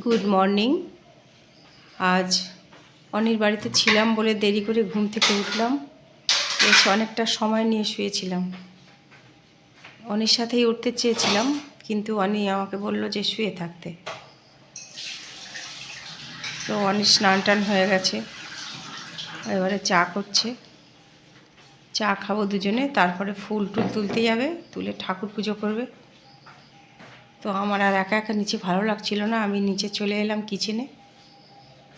Good morning আজ অনির বাড়িতে ছিলাম বলে দেরি করে ঘুম থেকে উঠলাম। এসে অনেকটা সময় নিয়ে শুয়েছিলাম। অনির সাথেই উঠতে চেয়েছিলাম, কিন্তু অনি আমাকে বলল যে শুয়ে থাকতে। তো অনির স্নান টান হয়ে গেছে। এবারে চা করছে। চা খাব দুজনে, তারপরে ফুল টুল তুলতে যাবে, তুলে ঠাকুর পুজো করবে। তো আমার আর একা একা নিচে ভালো লাগছিল না। আমি নিচে চলে এলাম কিচেনে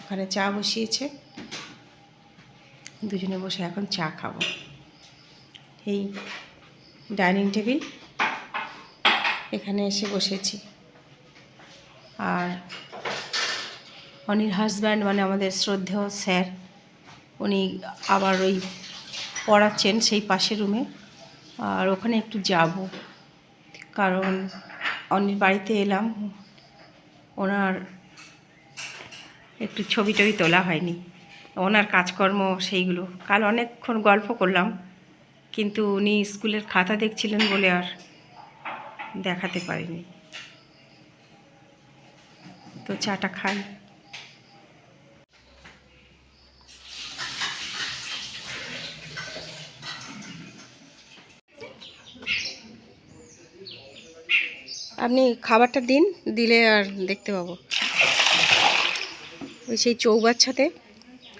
ওখানে চা বসিয়েছে। দুজনে বসে এখন চা খাব। এই ডাইনিং টেবিল এখানে এসে বসেছি। আর অনির হাজব্যান্ড মানে আমাদের শ্রদ্ধেয় স্যার উনি আবার ওই পড়াচ্ছেন সেই পাশের রুমে আর ওখানে একটু যাব। কারণ অনির বাড়িতে এলাম। ওনার একটু ছবি টবি তোলা হয়নি। ওনার কাজকর্ম সেইগুলো। কাল অনেকক্ষণ গল্প করলাম, কিন্তু উনি স্কুলের খাতা দেখছিলেন বলে আর দেখাতে পারিনি। তো চাটা খাই। আপনি খাবারটা দিন, দিলে আর দেখতে পাবো। ওই সেই চৌবাচ্চাতে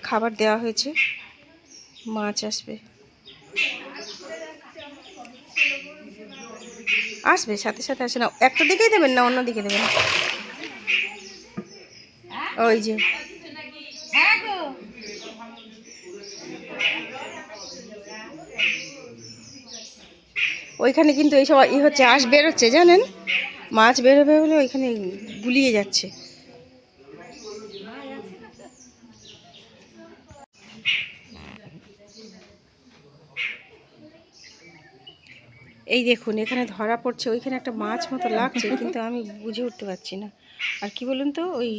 খাবার দেওয়া হয়েছে। মাছ আসবে। আসবে, সাথে সাথে আসে না। একটা দিকেই দেবেন না, অন্য দিকে দেবেন? ওই যে। ওইখানে কিন্তু এই সব ই হচ্ছে, আঁশ বেরোচ্ছে, জানেন? মাছ বেরোবে বলে ওইখানে গুলিয়ে যাচ্ছে। এই দেখুন এখানে ধরা পড়ছে ওইখানে একটা মাছ মতো লাগছে কিন্তু আমি বুঝে উঠতে পারছি না। আর কি বলুন তো ওই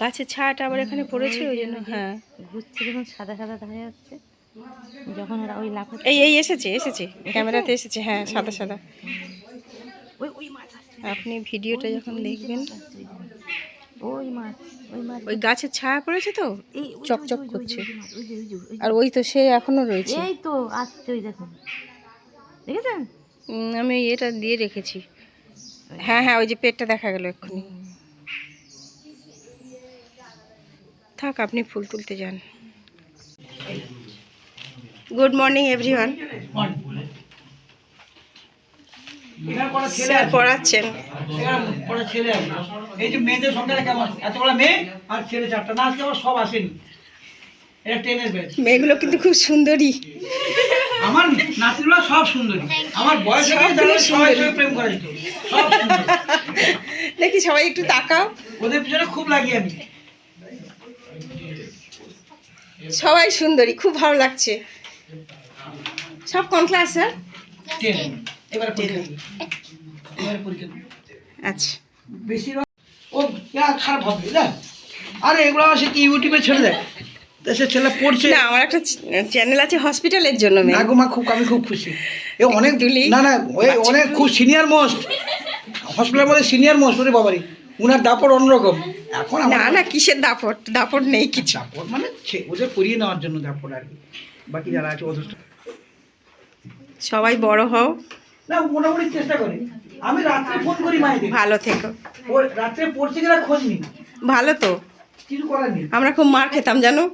গাছের ছায়াটা আবার এখানে পড়েছে ওই জন্য হ্যাঁ। ঘুরছে যখন সাদা সাদা দেখা যাচ্ছে। যখন ওরা ওই লাফাচ্ছে। এই এই এসেছে এসেছে ক্যামেরাতে এসেছে হ্যাঁ সাদা সাদা। ওই ওই মাছ আপনি ভিডিওটা যখন দেখবেন ওই মাছ ওই মাছ ওই গাছের ছায়া পড়েছে তো? চকচক করছে। আর ওই তো সে এখনও রয়েছে। এই তো আসছে ওই দেখুন। দেখেছেন? আমি এটা দিয়ে রেখেছি। হ্যাঁ হ্যাঁ ওই যে পেটটা দেখা গেল এক্ষুনি। থাক আপনি ফুল তুলতে যান। গুড মর্নিং এভরিওয়ান স্যার পড়াচ্ছেন। এখানে ছেলে আছে। এই যে মেয়েদের সংখ্যাটা কেমন? এত মেয়ে আর ছেলে চারটা। না আজকে আবার সব আসেনি। এটা টেনের ব্যাচ। মেয়েগুলো কিন্তু খুব সুন্দরী। আমার নাতিগুলো সব সুন্দরী। আমার বয়স সবাই প্রেম করে যেত সব দেখি সবাই একটু তাকাও। ওদের পিছনে খুব লাগি আমি। সবাই সুন্দরী খুব ভালো লাগছে। সব কোন ক্লাস স্যার? টেন এবারে পরীক্ষা এবারে পরীক্ষা আচ্ছা। ও খারাপ হবে না? আরে এগুলো সে কি ইউটিউবে ছেড়ে দেয়? সে ছেলে পড়ছে। না আমার একটা চ্যানেল আছে হসপিটালের জন্য মেয়ে না গো মা খুব আমি খুব খুশি। এ অনেক। না না অনেক খুব সিনিয়র মোস্ট হসপিটালের মধ্যে সিনিয়র মোস্ট ওরে বাবারি। উনার দাপট অন্যরকম। এখন না না কিসের দাপট? দাপট নেই কিছু। দাপট মানে ওদের পরিয়ে নেওয়ার জন্য দাপট আর কি। বাকি যারা আছে সবাই বড় হও। না মোটামুটি চেষ্টা করে। আমি রাত্রে ফোন করি মায়েদের ভালো থেকো। রাত্রে পড়ছে কিনা খোঁজ নি ভালো তো। কিছু করার নেই। আমরা খুব মার খেতাম জানো?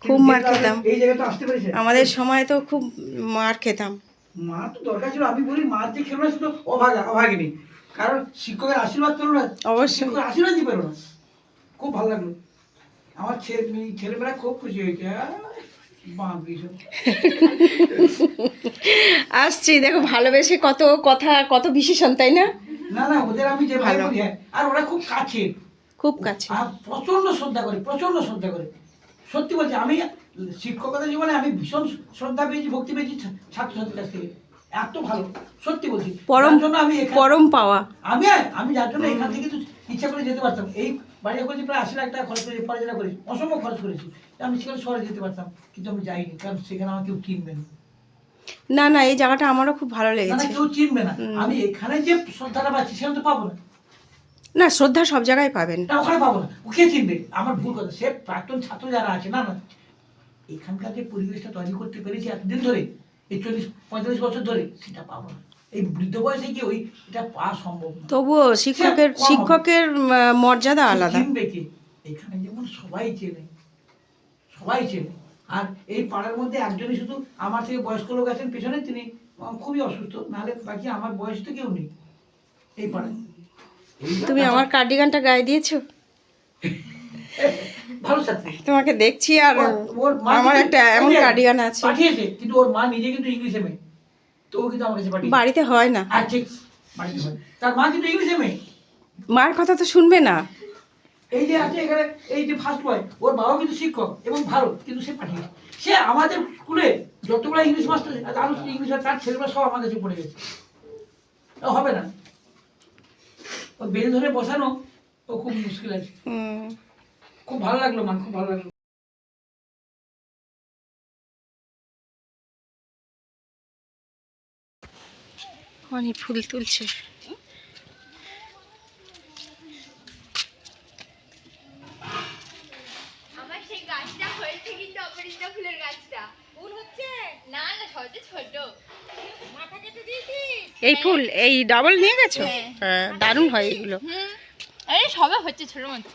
খুব মার খেতাম। এই জায়গায় তো আসতে পেরেছে? আমাদের সময় তো খুব মার খেতাম। মা তো দরকার ছিল আমি বলি মার যে খেলো না তো অভাগা অভাগিনী। কারণ শিক্ষকের আশীর্বাদ পেল না অবশ্যই। আশীর্বাদই পেল না। খুব ভালো লাগল। আমার ছেলে মেয়ে- ছেলেমেয়েরা খুব খুশি হয়েছে। আসছি দেখো ভালোবেসে কত কথা কত বিশেষণ তাই না? না না ওদের আমি যে ভালো। আর ওরা খুব কাছে। খুব কাছে। আর প্রচণ্ড শ্রদ্ধা করে প্রচণ্ড শ্রদ্ধা করে। সত্যি বলছি আমি শিক্ষকতা জীবনে আমি ভীষণ শ্রদ্ধা পেয়েছি ভক্তি পেয়েছি ছাত্রছাত্রীর কাছ থেকে। এত ভালো সত্যি বলছি। পরম জন্য আমি পরম পাওয়া। আমি আমি যার জন্য এখান থেকে তো ইচ্ছা করে যেতে পারতাম। এই বাড়ি করেছি প্রায় আশি লাখ টাকা খরচ করেছি পড়াশোনা করেছি অসম্ভব খরচ করেছি। আমি সেখানে শহরে যেতে পারতাম কিন্তু আমি যাইনি কারণ সেখানে আমার কেউ চিনবে না। না না এই জায়গাটা আমারও খুব ভালো লেগেছে। কেউ চিনবে না। আমি এখানে যে শ্রদ্ধাটা পাচ্ছি সেখানে তো পাবো না। না শ্রদ্ধা সব জায়গায় পাবেন। না ওখানে পাবো না। ও কে চিনবে আমার ভুল কথা। সে প্রাক্তন ছাত্র যারা আছে না না এখানকার যে পরিবেশটা তৈরি করতে পেরেছি এতদিন ধরে এই চল্লিশ পঁয়তাল্লিশ বছর ধরে সেটা পাবো না। এই বৃদ্ধ বয়সে গিয়ে ওই এটা পাওয়া সম্ভব না। তবুও শিক্ষকের শিক্ষকের মর্যাদা আলাদা। চিনবে এখানে যেমন সবাই চেনে সবাই চেনে। আর এই পাড়ার মধ্যে একজনই শুধু আমার থেকে বয়স্ক লোক আছেন পেছনে তিনি খুবই অসুস্থ নাহলে বাকি আমার বয়স তো কেউ নেই এই পাড়ায়। তুমি আমার কার্ডিগানটা গায়ে দিয়েছ? ভালো ছাত্রী। তোমাকে দেখছি আর ওর- ওর মা আমার একটা এমন কার্ডিগান আছে। পাঠিয়েছে কিন্তু ওর মা নিজে কিন্তু ইংলিশে মেয়ে। তো ও কিন্তু আমার কাছে বাড়িতে হয় না। আর ঠিক। বাড়িতে হয়। তার মা কিন্তু ইংলিশে মেয়ে মার কথা তো শুনবে না। এই যে আছে এখানে এই যে ফার্স্ট বয় ওর বাবাও কিন্তু শিক্ষক এবং ভালো কিন্তু সে পাঠিয়েছে সে আমাদের স্কুলে যতগুলো ইংলিশ মাস্টার আরও ইংলিশ তার ছেলেগুলো সব আমার কাছে পড়ে গেছে। হবে না। ও বেল ধরে বসানো ও খুব মুশকিল আছে। হুম। খুব ভালো লাগল মান খুব ভালো লাগল। মাথা কেটে দিয়েছি এই ফুল এই ডাবল নিয়ে গেছো? হ্যাঁ। দারুণ হয় এগুলো। আরে সবে হচ্ছে ছোট মতো।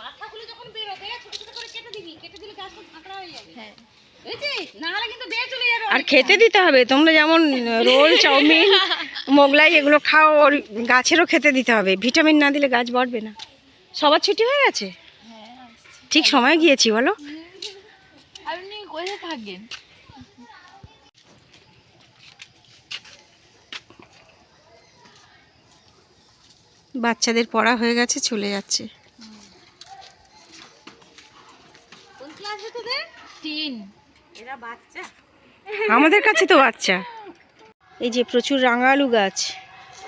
মাথাগুলো যখন বেরোবে ছোট ছোট করে কেটে দিবি। কেটে দিলে ফাঁকড়া হয়ে যাবে। হ্যাঁ। আর খেতে দিতে হবে। তোমরা যেমন রোল চাউমিন মোগলাই এগুলো খাও ওর গাছেরও খেতে দিতে হবে। ভিটামিন না দিলে গাছ বাড়বে না। সবার ছুটি হয়ে গেছে? ঠিক সময় গিয়েছি বলো। আপনি কোথায় থাকেন? বাচ্চাদের পড়া হয়ে গেছে চলে যাচ্ছে। কোন ক্লাসে তোদের? তিন। এরা বাচ্চা। আমাদের কাছে তো বাচ্চা। এই যে প্রচুর রাঙালু গাছ।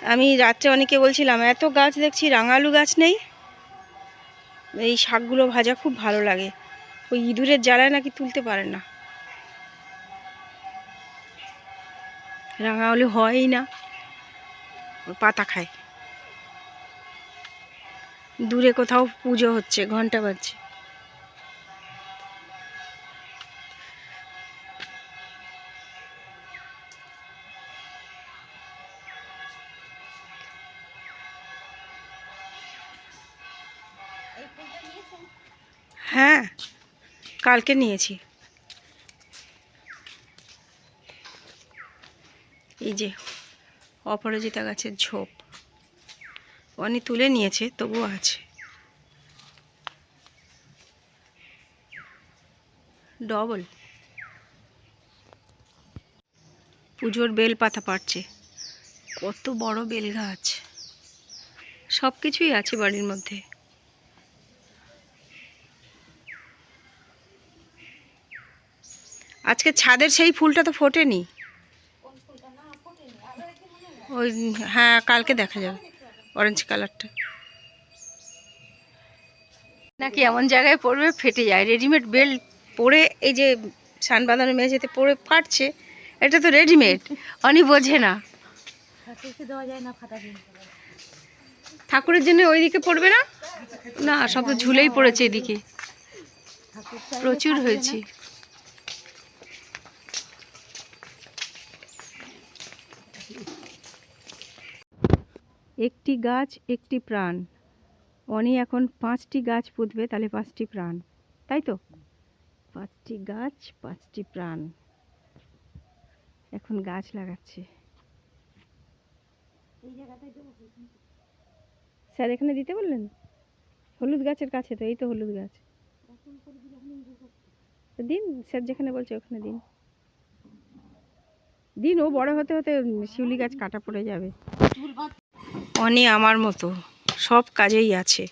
আমি রাত্রে অনেকে বলছিলাম এত গাছ দেখছি রাঙালু গাছ নেই? এই শাকগুলো ভাজা খুব ভালো লাগে। ওই ইঁদুরের জ্বালায় নাকি তুলতে পারে না। রাঙালু হয়ই না। পাতা খায়। দূরে কোথাও পুজো হচ্ছে ঘণ্টা বাজছে। হ্যাঁ কালকে নিয়েছি। এই যে, অপরাজিতা গাছের ঝোপ। অনি তুলে নিয়েছে, তবুও আছে। ডবল। পুজোর বেল পাতা পাড়ছে। কত বড় বেল গাছ। সব কিছুই আছে বাড়ির মধ্যে। আজকে ছাদের সেই ফুলটা তো ফোটেনি। ওই হ্যাঁ কালকে দেখা যাবে অরেঞ্জ কালারটা নাকি এমন জায়গায় পড়বে? ফেটে যায়। রেডিমেড বেল্ট পরে এই যে সান বাঁধানো মেঝেতে পরে ফাটছে, এটা তো রেডিমেড অনি বোঝে না। ঠাকুরের জন্য ওইদিকে পড়বে না? না, সব তো ঝুলেই পড়েছে এদিকে। প্রচুর হয়েছে। একটি গাছ, একটি প্রাণ। অনি এখন পাঁচটি গাছ পুঁতবে, তাহলে পাঁচটি প্রাণ। তাই তো? পাঁচটি গাছ, পাঁচটি প্রাণ। এখন গাছ লাগাচ্ছে। স্যার, এখানে দিতে বললেন? হলুদ গাছের কাছে তো, এই তো হলুদ গাছ। দিন, স্যার, যেখানে বলছে ওখানে দিন। দিন, ও বড় হতে হতে শিউলি গাছ কাটা পড়ে যাবে। অনি আমার মতো। সব কাজেই আছে।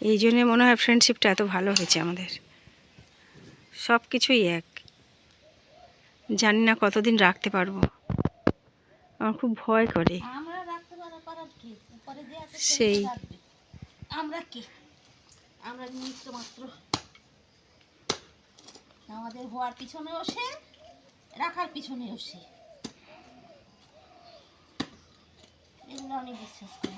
এই জন্যে মনে হয় ফ্রেন্ডশিপটা এত ভালো হয়েছে আমাদের। সব কিছুই এক। জানি না কতদিন রাখতে পারব। আমার খুব ভয় করে। সেই। আমরা কি? আমরা নিমিত্ত মাত্র। আমাদের হওয়ার পিছনেও সে রাখার পিছনেও সে। তাহলে অনেক বিশ্বাস করে।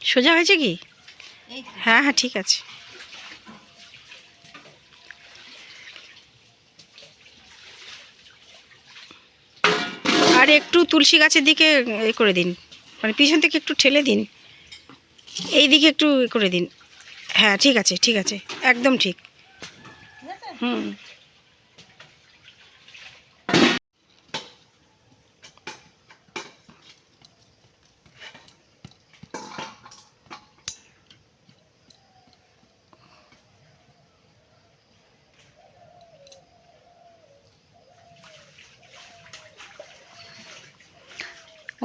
সোজা হয়েছে কি? হ্যাঁ হ্যাঁ ঠিক আছে। আর একটু তুলসী গাছের দিকে এ করে দিন। মানে পিছন থেকে একটু ঠেলে দিন। এই দিকে একটু করে দিন। হ্যাঁ ঠিক আছে ঠিক আছে। একদম ঠিক। হুম।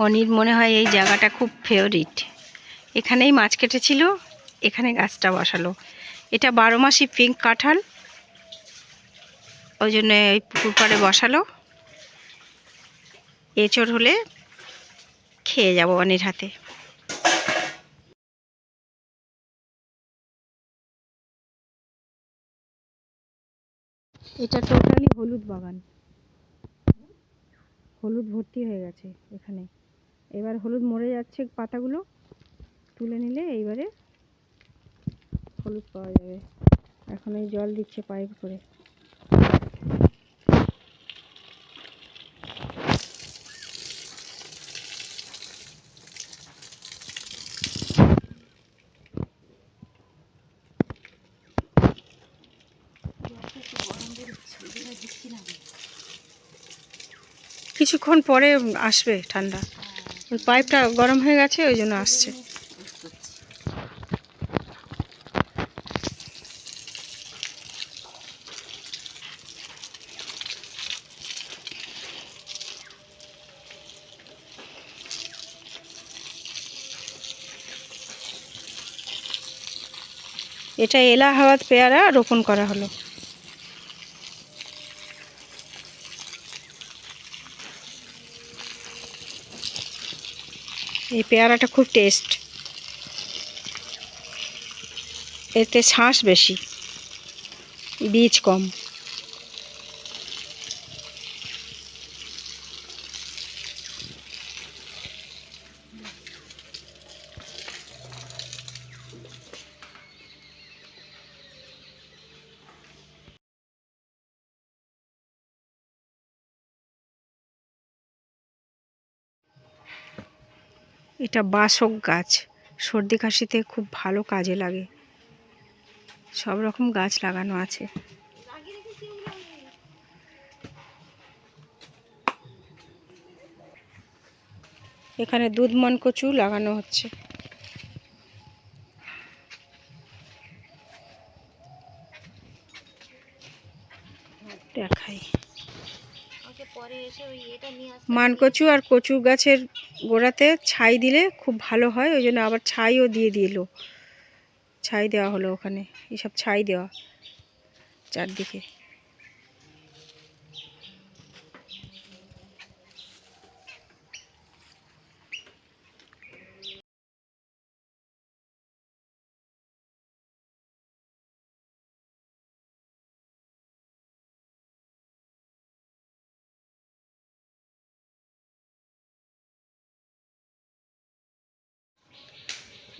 অনির মনে হয় এই জায়গাটা খুব ফেভারিট এখানেই মাছ কেটেছিল, এখানে গাছটা বসালো। এটা বারো মাসি পিঙ্ক কাঁঠাল, ওই জন্য এই পুকুর পাড়ে বসালো। এচড় হলে খেয়ে যাব অনির হাতে। এটা টোটালি হলুদ বাগান। হলুদ ভর্তি হয়ে গেছে এখানে। এবার হলুদ মরে যাচ্ছে পাতাগুলো। তুলে নিলে এইবারে হলুদ পাওয়া যাবে। এখন এই জল দিচ্ছে পাইপ করে। কিছুক্ষণ পরে আসবে ঠান্ডা। পাইপটা গরম হয়ে গেছে ওই জন্য আসছে। এটা এলাহাবাদ পেয়ারা রোপণ করা হলো। এই পেয়ারাটা খুব টেস্ট এতে শাঁস বেশি বীজ কম। এটা বাসক গাছ। সর্দি কাশিতে খুব ভালো কাজে লাগে। সব রকম গাছ লাগানো আছে। এখানে দুধমন কচু লাগানো হচ্ছে। দেখাই ওকে পরে এসে ওই এটা নিয়ে আসতে মানকচু আর কচু গাছের গোড়াতে ছাই দিলে খুব ভালো হয়, ওই জন্য আবার ছাইও দিয়ে দিল। ছাই দেওয়া হলো ওখানে এসব ছাই দেওয়া চারদিকে।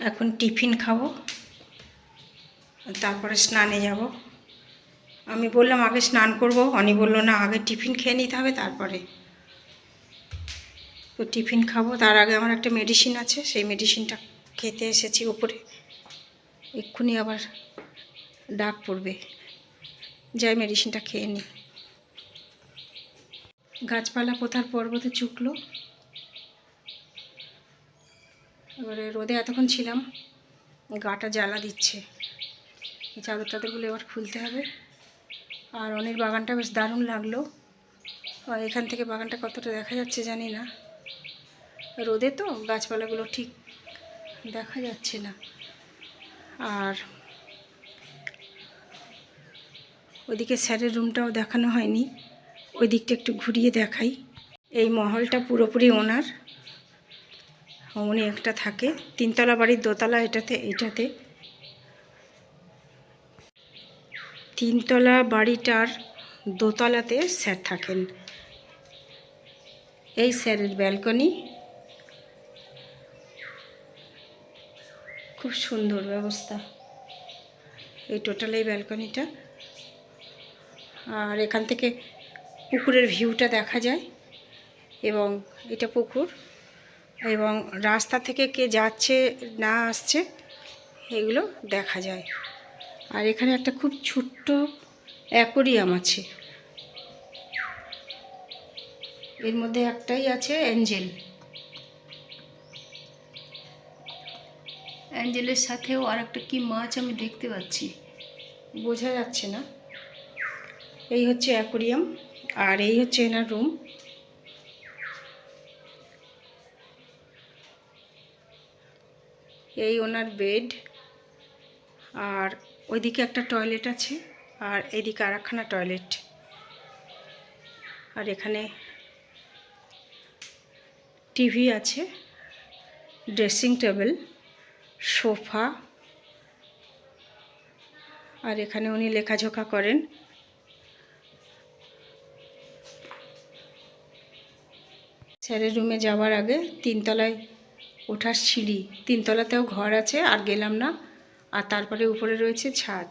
এখন টিফিন খাব। তারপরে স্নানে যাব। আমি বললাম, আগে স্নান করব। অনি বলল, না, আগে টিফিন খেয়ে নিতে হবে, তারপরে। তো টিফিন খাব। তার আগে আমার একটা মেডিসিন আছে, সেই মেডিসিনটা খেতে এসেছি উপরে। এক্ষুনি আবার ডাক পড়বে। যাই মেডিসিনটা খেয়ে নিই গাছপালা পোতার পর্বতে চুকলো। এবারে রোদে এতক্ষণ ছিলাম, গাটা জ্বালা দিচ্ছে। এই চাদর টাদরগুলো এবার খুলতে হবে। আর অনেক বাগানটা বেশ দারুণ লাগল। আর এখান থেকে বাগানটা কতটা দেখা যাচ্ছে জানি না। রোদে তো গাছপালাগুলো ঠিক দেখা যাচ্ছে না। আর ওদিকে স্যারের রুমটাও দেখানো হয়নি। ওই দিকটা একটু ঘুরিয়ে দেখাই। এই মহলটা পুরোপুরি ওনার। উনি একটা থাকে। তিনতলা বাড়ির দোতলা এটাতে এটাতে। তিনতলা বাড়িটার দোতলাতে স্যার থাকেন। এই স্যারের ব্যালকনি। খুব সুন্দর ব্যবস্থা। এই টোটাল এই ব্যালকনিটা। আর এখান থেকে পুকুরের ভিউটা দেখা যায়। এবং এটা পুকুর। এবং রাস্তা থেকে কে যাচ্ছে, না আসছে, এগুলো দেখা যায়। আর এখানে একটা খুব ছোট্ট অ্যাকোরিয়াম আছে। এর মধ্যে একটাই আছে অ্যাঞ্জেল। অ্যাঞ্জেলের সাথেও আর একটা কি মাছ আমি দেখতে পাচ্ছি। বোঝা যাচ্ছে না। এই হচ্ছে অ্যাকোরিয়াম, আর এই হচ্ছে এনার রুম। এই ওনার বেড। আর ওইদিকে একটা টয়লেট আছে, আর এদিকে আর একখানা টয়লেট। আর এখানে টিভি আছে, ড্রেসিং টেবিল, সোফা। আর এখানে উনি লেখাঝোকা করেন। স্যারের রুমে যাওয়ার আগে তিনতলায় ওঠার সিঁড়ি। তিনতলাতেও ঘর আছে, আর গেলাম না। আর তারপরে উপরে রয়েছে ছাদ।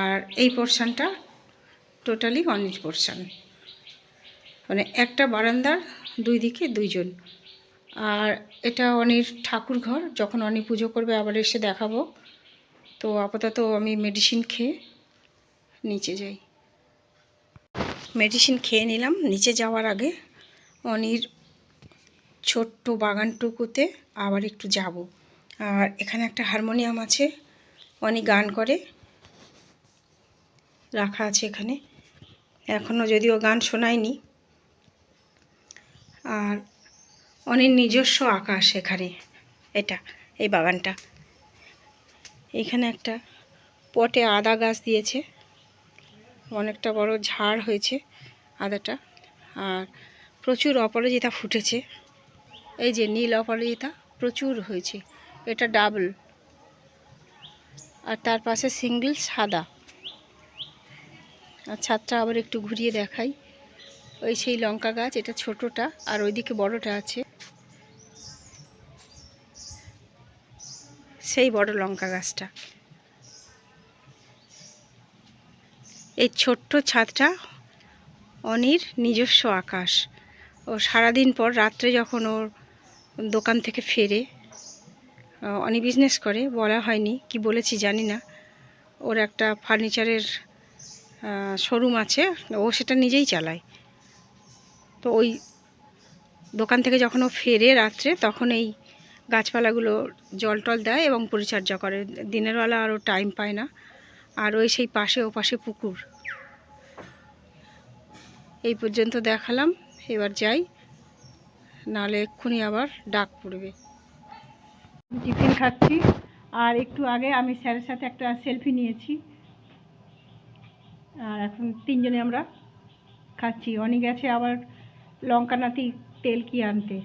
আর এই পোর্শনটা টোটালি অনির পোর্শন। মানে একটা বারান্দার দুই দিকে দুইজন। আর এটা অনির ঠাকুর ঘর, যখন অনি পুজো করবে আবার এসে দেখাবো। তো আপাতত আমি মেডিসিন খেয়ে নিচে যাই। মেডিসিন খেয়ে নিলাম। নিচে যাওয়ার আগে অনির ছোট্ট বাগানটুকুতে আবার একটু যাব। আর এখানে একটা হারমোনিয়াম আছে অনেক গান করে। রাখা আছে এখানে। এখনও যদিও গান শোনায়নি। আর অনেক নিজস্ব আকাশ এখানে। এটা, এই বাগানটা। এখানে একটা পটে আদা গাছ দিয়েছে। অনেকটা বড় ঝাড় হয়েছে আদাটা। আর প্রচুর অপরাজিতা ফুটেছে। এই যে নীল অপরাজিতা প্রচুর হয়েছে। এটা ডাবল আর তার পাশে সিঙ্গেল সাদা। আর ছাদটা আবার একটু ঘুরিয়ে দেখাই। ওই সেই লঙ্কা গাছ, এটা ছোটটা, আর ওইদিকে বড়টা আছে। সেই বড় লঙ্কা গাছটা। এই ছোট্ট ছাদটা অনির নিজস্ব আকাশ। ও সারাদিন পর রাত্রে যখন ওর দোকান থেকে ফেরে। অনেক বিজনেস করে, বলা হয়নি, কি বলেছি জানি না। ওর একটা ফার্নিচারের শোরুম আছে, ও সেটা নিজেই চালায়। তো ওই দোকান থেকে যখন ও ফেরে রাত্রে, তখন এই গাছপালাগুলো জল টল দেয় এবং পরিচর্যা করে। দিনের বেলা আরও টাইম পায় না। আর ওই সেই পাশে, ও পাশে পুকুর। এই পর্যন্ত দেখালাম। এবার যাই। নাহলে এক্ষুনি আবার ডাক পড়বে। টিফিন খাচ্ছি, আর একটু আগে আমি স্যারের সাথে একটা সেলফি নিয়েছি। আর এখন তিনজনে আমরা খাচ্ছি। অনেক গেছে আবার লঙ্কা নাতি তেল কি আনতে?